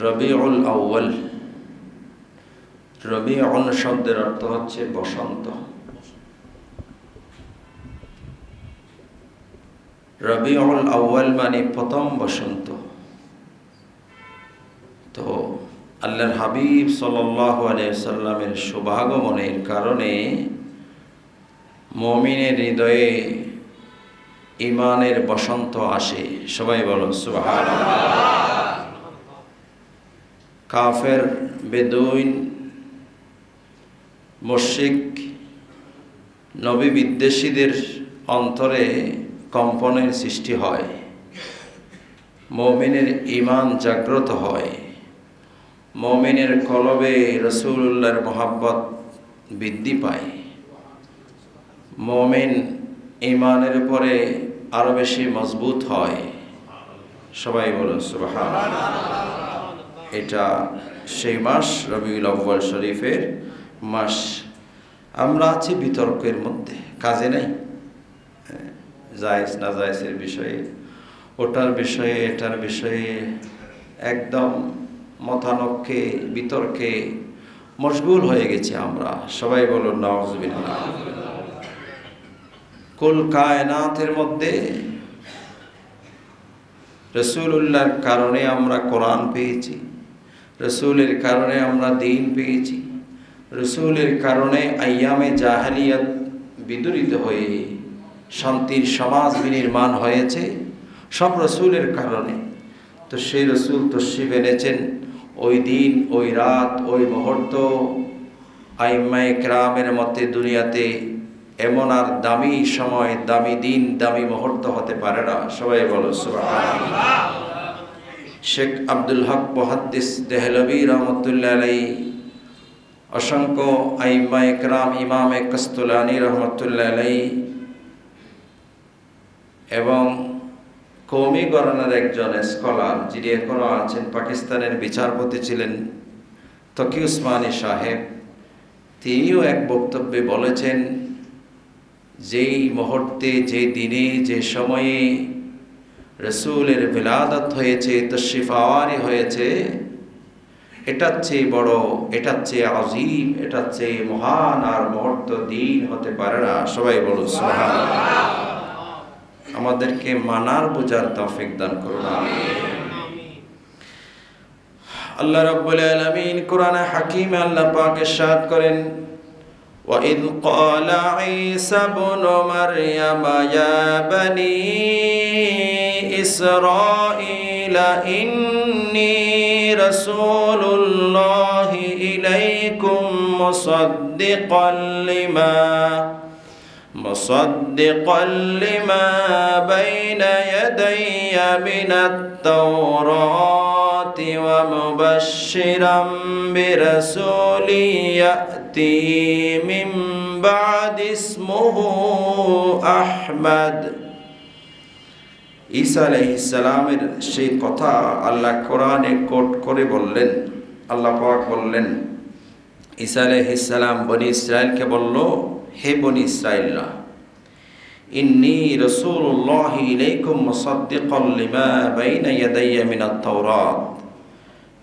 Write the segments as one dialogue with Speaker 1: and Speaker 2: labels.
Speaker 1: রবিউল আউ্য়াল। রবিউল শব্দের অর্থ হচ্ছে বসন্ত। রবিউল আউ্য়াল মানে প্রথম বসন্ত। তো আল্লাহর হাবিব সাল্লামের শুভাগমনের কারণে মমিনের হৃদয়ে ইমানের বসন্ত আসে। সবাই বলো সুবাহ কাফের, বেদুইন মস্যিক নবী বিদ্বেষীদের অন্তরে কম্পনের সৃষ্টি হয়। মমিনের ইমান জাগ্রত হয়। মমিনের কলবে রসুল্লাহর মোহাব্বত বৃদ্ধি পায়। মমিন ইমানের পরে আরও বেশি মজবুত হয়। সবাই বলুন সুবাহ এটা সেই মাস রবিউল আব্বাল শরীফের মাস। আমরা আছি বিতর্কের মধ্যে, কাজে নেই। জায়জ না জায়জের বিষয়ে, ওটার বিষয়ে, এটার বিষয়ে একদম মতানক্যে, বিতর্কে মশগুল হয়ে গেছি আমরা। সবাই বলুন নওয়াজবিল্লাহ কুল কায়নাতের মধ্যে রসুল্লাহর কারণে আমরা কোরআন পেয়েছি। রসুলের কারণে আমরা দিন পেয়েছি। রসুলের কারণে আয়ামে জাহালিয়াত বিদরিত হয়ে শান্তির সমাজ বিনির্মাণ হয়েছে, সব রসুলের কারণে। তো সেই রসুল তশিফ এনেছেন, ওই দিন, ওই রাত, ওই মুহূর্ত আইমায় ক্রামের মতে দুনিয়াতে এমন আর দামি সময়, দামি দিন, দামি মুহূর্ত হতে পারে না। সবাই বলো শেখ আব্দুল হক মহাদ্দিস দেহলবী রহমতুল্লাহ আলাই অসংখ্য আইম্মা একরাম, ইমাম কস্তুলানি রহমতুল্লাহ আলাই এবং কৌমি গণনার একজন স্কলার যিনি এখনও আছেন, পাকিস্তানের বিচারপতি ছিলেন তকি উসমানী সাহেব। তিনিও এক বক্তব্যে বলেছেন, যেই মুহূর্তে, যে দিনে, যে সময়ে রসুলের বিলাদত হয়েছে তশিফাওয়ারি হয়েছে এটার চেয়ে বড় এটার চেয়ে আজিম এটার চেয়ে মহান আর মুহূর্ত দিন হতে পারে না সবাই বলুন সোহান আমাদেরকে মানার বোঝার তৌফিক দান করুন আল্লাহ রাব্বুল আলামিন কোরআনে হাকিমে আল্লাহ পাক ইরশাদ করেন وإذ قال عيسى ابن مريم يا بني إسرائيل إني رسول الله إليكم مصدقا لما مصدقا لما بين يدي من التوراة ومبشرا برسول يأتي من بعد اسمه أحمد. ঈসা আলাইহিসালামের সেই কথা আল্লাহ কোরআনে কোট করে বললেন, আল্লাহ পাক বললেন, ঈসা আলাইহিসালাম বনি ইসরায়েলকে বলল, হে বনি ইসরায়েল্লাহ ইন্নি রসুল্লাহ ইলাইকুম মুসাদ্দিকাল লিমা বাইনা ইয়াদাইয়া মিনাত তাওরাত।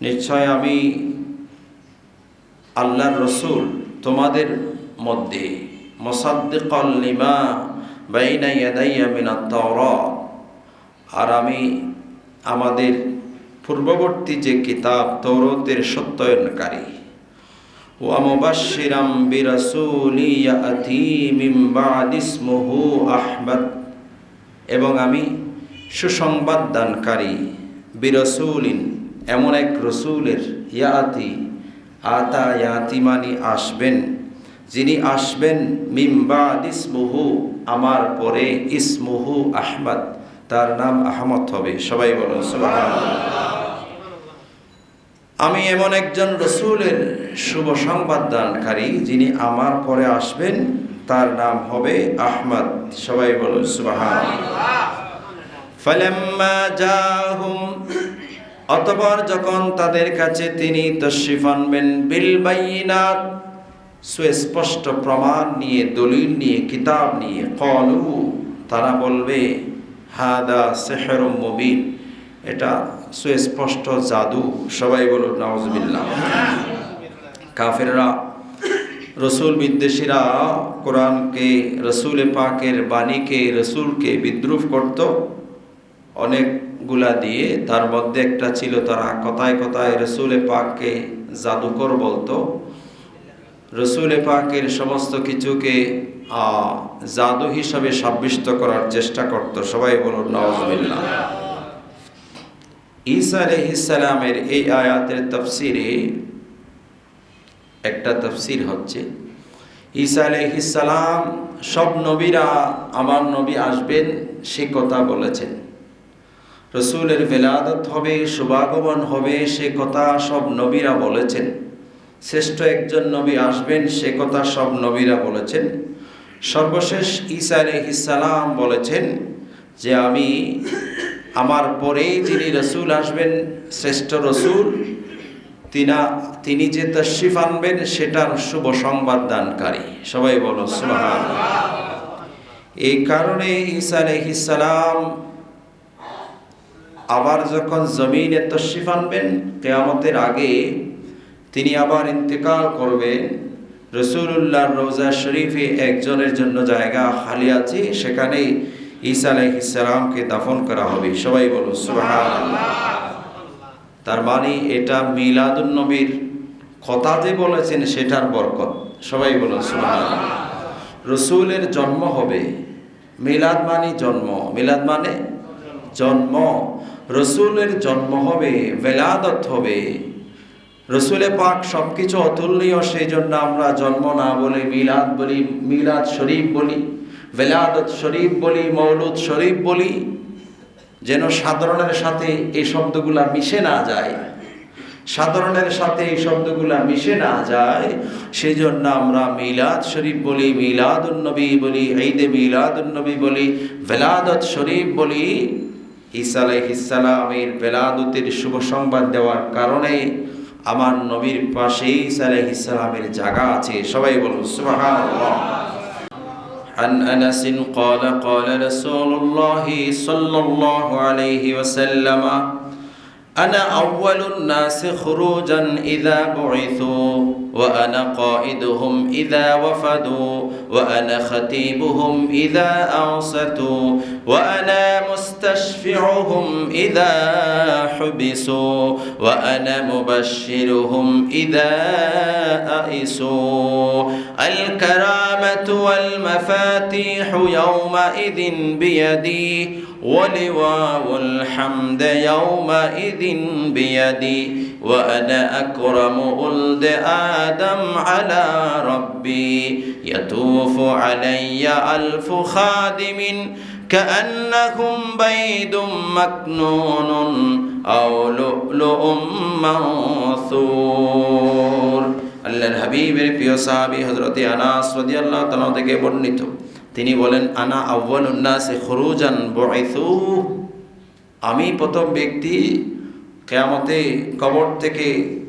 Speaker 1: নিশ্চয় আমি আল্লাহর রসুল তোমাদের মধ্যে মুসাদ্দিকাল লিমা বাইনা ইয়াদাইয়া মিনাত তাওরাত। আর আমি আমাদের পূর্ববর্তী যে কিতাব তৌরতের সত্যায়নকারী। এবং আমি সুসংবাদ দানকারী বিরসুলিন, এমন এক রসুলের ইয়াতি, আতা ইয়াতিমানি আসবেন, যিনি আসবেন মিম্বাদ ইসমুহু, আমার পরে ইসমুহু আহমদ। তার নাম আহমদ হবে। সবাই সুবহানাল্লাহ। আমি এমন একজন রসুলের শুভ সংবাদ দানকারী যিনি আমার পরে আসবেন, তার নাম হবে আহমদ। সবাই বলুন সুবাহান ফালাম্মা জাহুম, অতপর যখন তাদের কাছে তিনি তশরিফ আনবেন, বিল বাইনাত, সুস্পষ্ট প্রমাণ নিয়ে, দলিল নিয়ে, কিতাব নিয়ে, কলু, তারা বলবে হাদা সেহরম মুবিন। এটা সুস্পষ্ট জাদু। সবাই বলুন নওয়াজবিল্লাহ কাফেররা, রসুল বিদ্বেষীরা কোরআনকে, রসুল পাকের বাণীকে, রসুলকে বিদ্রুপ করত। অনেকগুলা দিয়ে তার মধ্যে একটা ছিল, তারা কথায় কথায় রসুল পাককে জাদুকর বলতো। রসুল পাকের সমস্ত কিছুকে জাদু হিসাবে সাব্যস্ত করার চেষ্টা করত। সবাই বলুন নওয়াজবিল্লাহ ঈসা আলহিসালামের এই আয়াতের তফসিরে একটা তফসির হচ্ছে, ঈসা আলহিসাল্লাম সব নবীরা আমার নবী আসবেন, সে কথা বলেছেন। রসুলের বেলাদত হবে, শুভাগমন হবে, সে কথা সব নবীরা বলেছেন। শ্রেষ্ঠ একজন নবী আসবেন, সে কথা সব নবীরা বলেছেন। সর্বশেষ ঈসা আলহিসাল্লাম বলেছেন যে আমি আমার পরেই যিনি রসুল আসবেন, শ্রেষ্ঠ রসুল, তিনা, তিনি যে তশরিফ আনবেন সেটার শুভ সংবাদ দানকারী। সবাই বলো সুবহান এই কারণে ঈসা আলাইহিসসালাম আবার যখন জমিনে তশরিফ আনবেন, কেয়ামতের আগে তিনি আবার ইন্তেকাল করবেন। রসুল্লাহ রোজা শরীফে একজনের জন্য জায়গা খালি আছে সেখানে ঈসা আলাইহিসসালামকে দাফন করা হবে। সবাই বলো তার মানে এটা মিলাদুন নবীর কথা যে বলেছেন, সেটার বরকত। সবাই বলুন, সুবহানাল্লাহ। রসুলের জন্ম হবে। মিলাদ মানে জন্ম। মিলাদ মানে জন্ম। রসুলের জন্ম হবে বেলাদত হবে। রসুলে পাক সবকিছু অতুলনীয় সেই জন্য আমরা জন্ম না বলে মিলাদ বলি, মিলাদ শরীফ বলি, বেলাদত শরীফ বলি, মৌলুদ শরীফ বলি, যেন সাধারণের সাথে এই শব্দগুলা মিশে না যায়। সাধারণের সাথে এই শব্দগুলা মিশে না যায় সেই জন্য আমরা মিলাদ শরীফ বলি মিলাদুন্নবী বলি, ঈদে মিলাদুন্নবী বলি, বেলাদত শরীফ বলি। ঈসা আলাইহিসসালামের বেলাদতের শুভ সংবাদ দেওয়ার কারণে আমার নবীর পাশে ঈসা আলাইহিসসালামের জায়গা আছে সবাই বলুন সুবহানাল্লাহ عن انس قال قال رسول الله صلى الله عليه وسلم أنا أول الناس خروجا إذا بعثوا وأنا قائدهم إذا وفدوا وأنا خطيبهم إذا أوصتوا وأنا مستشفعهم إذا حبسوا وأنا مبشرهم إذا أئسوا. الكرامة والمفاتيح يومئذ بيدي ولواء الحمد يومئذ بيدي وأنا أكرم ولد آدم على ربي يطوف علي ألف خادم كأنهم بيد مكنون أو لؤلؤ منثور আল্লাহর হাবিবের প্রিয় সাহাবী হযরত আনাস রাদিয়াল্লাহু তাআলা থেকে বর্ণিত তিনি বলেন, আনা নাসি খুরুজান বুইসু। আমি প্রথম ব্যক্তি কেয়ামতে কবর থেকে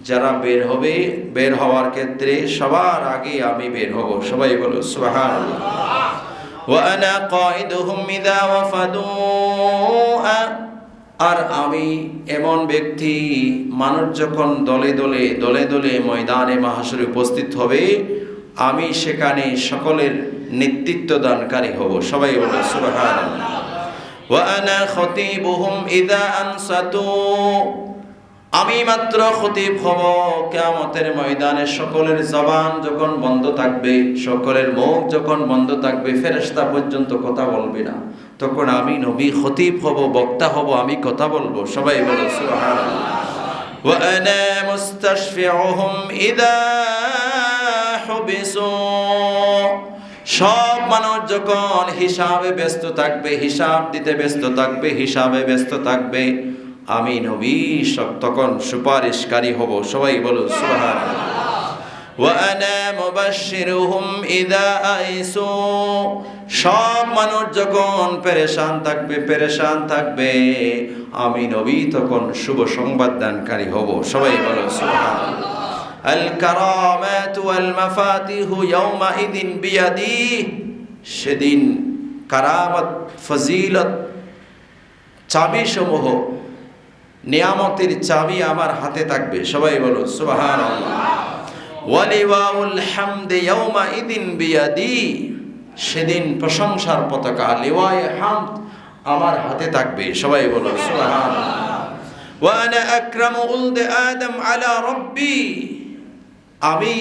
Speaker 1: যারা বের হবে, বের হওয়ার ক্ষেত্রে সবার আগে আমি বের হব। সবাই বলো ওয়া আনা কাইদুহুম ইযা ওয়াফাদু। আর আমি এমন ব্যক্তি, মানুষ যখন দলে দলে দলে দলে ময়দানে মাহাসরে উপস্থিত হবে আমি সেখানে সকলের নেতৃত্ব দানকারী হব। সবাই বলো সুবহানাল্লাহ। ওয়া আনা খতিবুহুম আনসাতু। আমি মাত্র খতিব হব। কেয়ামতের ময়দানে সকলের জবান যখন বন্ধ থাকবে, সকলের মুখ যখন বন্ধ থাকবে, ফেরেশতা পর্যন্ত কথা বলবে না। তখন আমি নবী খতিব হব, বক্তা হব, আমি কথা বলব। সবাই বলো সুবহানাল্লাহ। ওয়া আনা মুস্তাশফিউহুম ইযা হুবিসু সব মানুষ যখন হিসাবে ব্যস্ত থাকবে হিসাব দিতে ব্যস্ত থাকবে হিসাবে ব্যস্ত থাকবে আমি নবী সব তখন সুপারিশকারী হব সবাই বলো সুবহানাল্লাহ وأنا مبشرهم إذا أيسوا সব মানুষ যখন পেরেশান থাকবে পেরেশান থাকবে আমি নবী তখন শুভ সংবাদ দানকারী হব সবাই বলো সুবহানাল্লাহ الكرامات والمفاتيح يومئذ بيدي সেদিন কারামত ফজিলত চাবি সমূহ নিয়ামতের চাবি আমার হাতে থাকবে সবাই বলো সুবাহান ওয়ালিওয়াউল হামদে ইয়াউমা ইদিন বিয়াদি সেদিন প্রশংসার পতাকা লিওয়ায়ে হামদ আমার হাতে থাকবে সবাই বলো সুবহান ওয়ানা আকরামু উলদে আদম আলা রব্বি আমি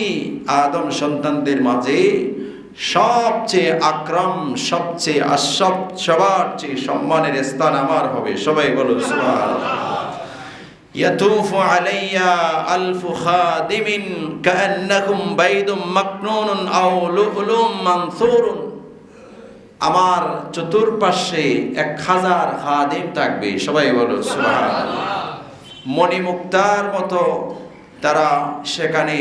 Speaker 1: আদম সন্তানদের মাঝে সবচেয়ে আক্রম, সবচেয়ে আশব সবার চেয়ে সম্মানের স্থান আমার হবে। সবাই বলো ইয়াতুফু আলাইয়া আলফু খাদিমিন কান্নাকুম বাইদুম মাকনুনুন আও লুলুম মানসুরুন। আমার চতুর্পাশে এক হাজার খাদিম থাকবে। সবাই বলো, সুবহানাল্লাহ। মণিমুক্তার মতো তারা সেখানে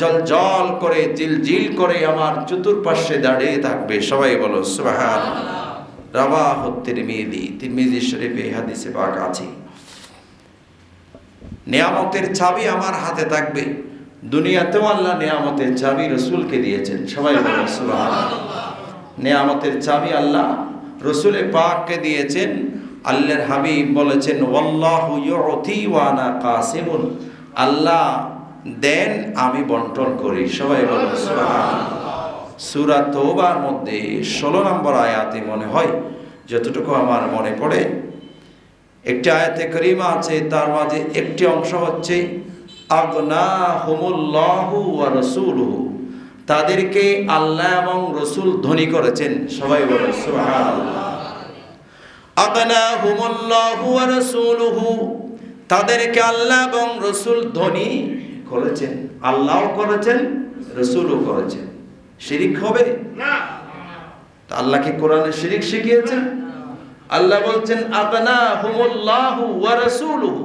Speaker 1: জল জল করে, জিল জিল করে আমার চতুর্পাশে দাঁড়িয়ে থাকবে। সবাই বলো সুবহান রাবাহ তিরমিজি তিরমিজি শরীফে হাদিসে পাক আছে। নিয়ামতের চাবি আমার হাতে থাকবে। দুনিয়াতেও আল্লাহ নিয়ামতের চাবি রসুলকে দিয়েছেন। সবাই বলো সুবহান নিয়ামতের চাবি আল্লাহ রসুলে পাককে দিয়েছেন। আল্লাহর হাবিব বলেছেন, ওয়াল্লাহু ইউতি ওয়ানা কাসিমুন। আল্লাহ দেন, আমি বন্টন করি। সবাই বলো সূরা তওবার মধ্যে 16 নম্বর আয়াতে মনে হয়, যতটুকু আমার মনে পড়ে, একটি আয়াতে করিমা আছে, তার মাঝে একটি অংশ হচ্ছে আগনা হুমুল্লাহু রাসূলুহু। তাদেরকে আল্লাহ এবং রসুল ধনী করেছেন। সবাই বলে তাদেরকে আল্লাহ এবং রসুল ধনী করেছেন। আল্লাহও করেছেন রসুলও করেছেন। শিরিক হবে? তা আল্লাহকে কোরআনে শিরিক শিখিয়েছেন? আল্লাহ বলছেন আপনা হুমুল্লাহু ওয়া রাসূলুহু।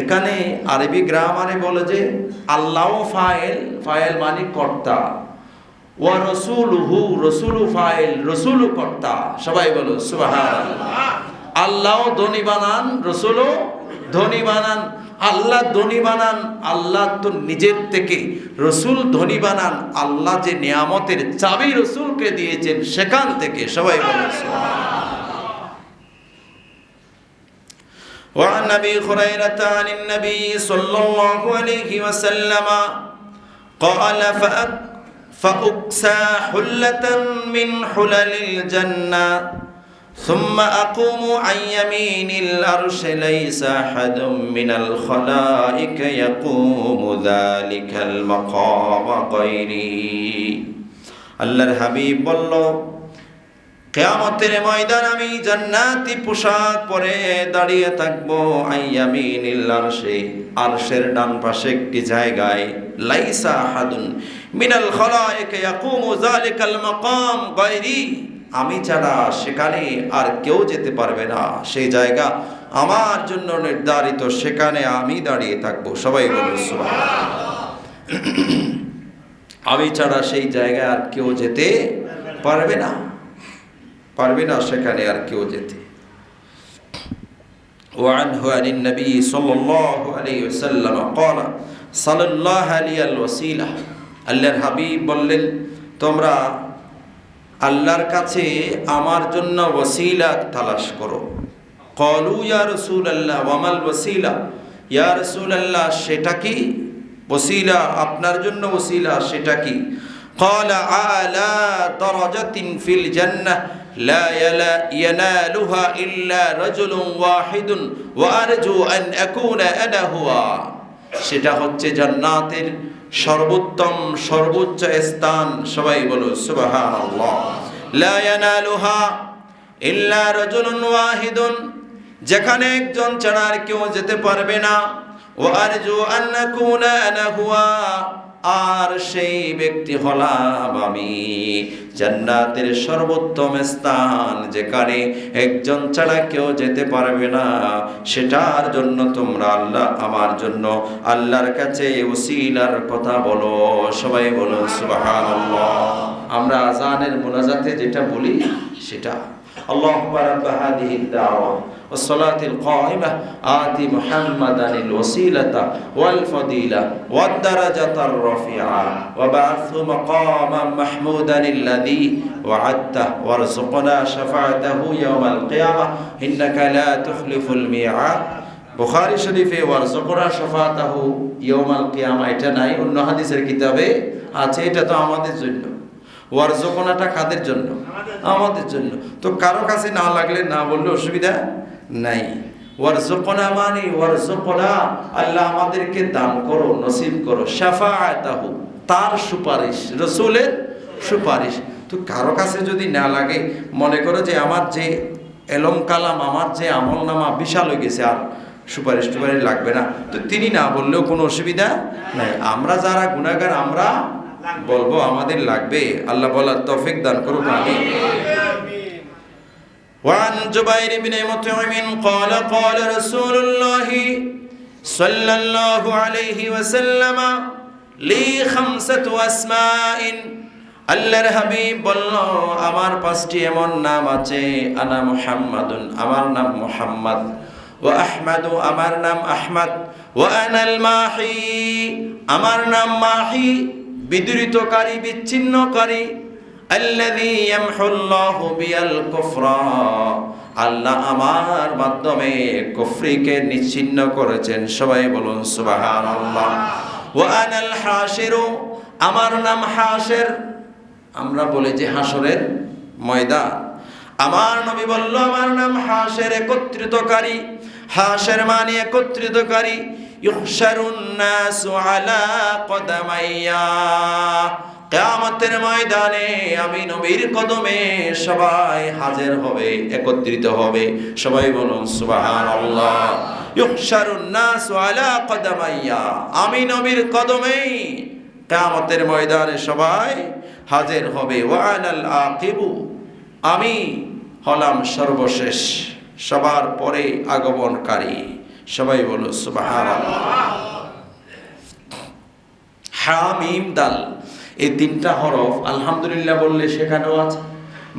Speaker 1: এখানে আরবি গ্রামারে বলে যে আল্লাহ ফাইল ফাইল মানে কর্তা। ওয়া রসুলহু রসুলু ফাইল রসুলু কর্তা। সবাই বলো সুবহান আল্লাহ ধনী বানান রসুলও ধনী বানান আল্লাহ ধনী বানান আল্লাহ তো নিজের থেকে রসুল ধনী বানান আল্লাহ যে নিয়ামতের চাবি রসুলকে দিয়েছেন সেখান থেকে সবাই বলো সুবহান وعن ابي هريره عن النبي صلى الله عليه وسلم قال فاكسى حله من حلل الجنه ثم اقوم عن يمين الارش ليس احد من الخلائق يقوم ذلك المقام غيري আল্লাহর হাবিব বলল কেয়ামতের ময়দান আমি জান্নাতি পোশাক পরে দাঁড়িয়ে থাকবো আইয়ামিনিল আরশে আরশের ডান পাশে একটি জায়গায় লাইসা হাদুন মিনাল খলায়েকে ইয়াকুমু যালিকাল মাকাম গায়রি আমি ছাড়া সেখানে আর কেউ যেতে পারবে না সেই জায়গা আমার জন্য নির্ধারিত সেখানে আমি দাঁড়িয়ে থাকবো সবাই বলুন আমি ছাড়া সেই জায়গায় আর কেউ যেতে পারবে না পারবে না সেখানে আর কেউ যেতে وعنه عن النبي صلى الله عليه وسلم قال صلى الله عليه الوسيلة আল্লাহর হাবিব বললেন তোমরা আল্লাহর কাছে আমার জন্য ওসিলা তালাশ করো কলু ইয়া রসুল আল্লাহ ওয়ামাল ওসিলা ইয়া রসুল আল্লাহ সেটা কি ওসিলা আপনার জন্য ওসিলা সেটা কি قال أعلى درجة في الجنة لا ينالها إلا رجل واحد وأرجو أن أكون أنا هو সেটা হচ্ছে জান্নাতের সর্বোত্তম, সর্বোচ্চ স্থান সবাই বলো, সুবহানাল্লাহ। লা ইয়ানালুহা ইল্লা রাজুলুন ওয়াহিদুন। যেখানে একজন ছাড়া আর কেউ যেতে পারবে না। ও আরজু আন নাকুনা আনা হুয়া। আর সেই ব্যক্তি হলাম আমি। জান্নাতের সর্বোত্তম স্থান যেখানে একজন ছাড়া কেউ যেতে পারবে না, সেটার জন্য তোমরা আল্লাহ, আমার জন্য আল্লাহর কাছে ওসিলার কথা বলো। সবাই বলো সুবাহান আমরা আজানের মোনাজাতে যেটা বলি, সেটা। আল্লাহ রাব্বা হাদিহি والصلاة القائمة آت محمدا الوسيلة والفضيلة والدرجة الرفيعة وبعثه مقاما محمودا الذي وعدته وارزقنا شفاعته يوم القيامة إنك لا تخلف الميعاد বুখারী শরীফে ওয়ারজকরা শাফাতাহু ইয়াউমাল কিয়ামা এটা নাই অন্য হাদিসের কিতাবে আছে এটা তো আমাদের জন্য ওয়ারজকনাটা কাদের জন্য আমাদের জন্য তো কারো কাছে না লাগলে না বললে অসুবিধা নাই। ওয়ারজকনা মানে ওয়ারজকনা আল্লাহ আমাদেরকে দান করো, নসিব করো, শাফাআতাহু, তার সুপারিশ, রসুলের সুপারিশ। তো কারও কাছে যদি না লাগে, মনে করো যে আমার যে এলম কালাম, আমার যে আমল নামা বিশাল হয়ে গেছে, আর সুপারিশ টুপারিশ লাগবে না। তো তিনি না বললেও কোনো অসুবিধা নাই। আমরা যারা গুণাগার আমরা বলব আমাদের লাগবে। আল্লাহ বলার তৌফিক দান করুক আমি وعن جبير بن مطعم قال قال رسول الله صلى الله عليه وسلم لي خمسة أسماء আল্লাহর হাবিব বলল আমার পাঁচটি এমন নাম আছে আনা মুহাম্মাদুন আমার নাম মুহাম্মদ ও আহমাদু আমার নাম আহমদ ও আনাল মাহি আমার নাম মাহি বিদৃতকারী বিচ্ছিন্নকারী আল্লাযী ইয়ামহুল্লাহু বিয়াল কুফরা। আল্লাহ আমার মাধ্যমে কুফরিকে নিচ্ছিন্ন করেছেন। সবাই বলুন সুবহানাল্লাহ। আমার নাম হাসের আমরা বলি যে হাসরের ময়দান। আমার নবী বলল, আমার নাম হাসের একত্রিতকারী। হাসের মানে একত্রিতকারী। ইহশারুন নাসু আলা কদামাইয়া। কিয়ামতের ময়দানে আমি নবীর কদমে সবাই হাজির হবে, একত্রিত হবে। সবাই বলুন, সুবহানাল্লাহ। ইহশারুন নাসু আলা কদামাইয়া। আমি নবীর কদমেই কিয়ামতের ময়দানে সবাই হাজির হবে। ওয়ানাল আকিবু। আমি হলাম সর্বশেষ, সবার পরে আগমনকারী। সবাই বলো সুবহানাল্লাহ। হামিম দাল। এই তিনটা হরফ আলহামদুলিল্লাহ বললে সেখানেও আছে,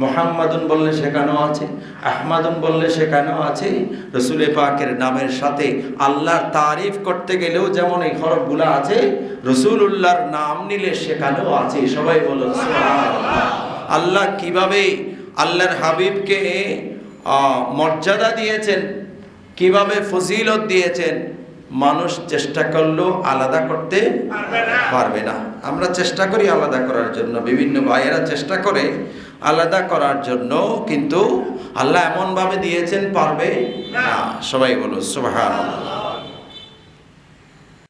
Speaker 1: মোহাম্মদুন বললে সেখানেও আছে, আহমাদুন বললে সেখানেও আছে, রসুল পাকের নামের সাথে আল্লাহর তারিফ করতে গেলেও যেমন এই হরফগুলো আছে রসুল উল্লাহর নাম নিলে সেখানেও আছে। সবাই বলো আল্লাহ কীভাবে আল্লাহর হাবিবকে মর্যাদা দিয়েছেন, কীভাবে ফজিলত দিয়েছেন মানুষ চেষ্টা করলেও আলাদা করতে পারবে না। আমরা চেষ্টা করি আলাদা করার জন্য। বিভিন্ন ভাইয়েরা চেষ্টা করে আলাদা করার জন্য কিন্তু আল্লাহ এমনভাবে দিয়েছেন পারবে না। সবাই বলো সুবহানাল্লাহ।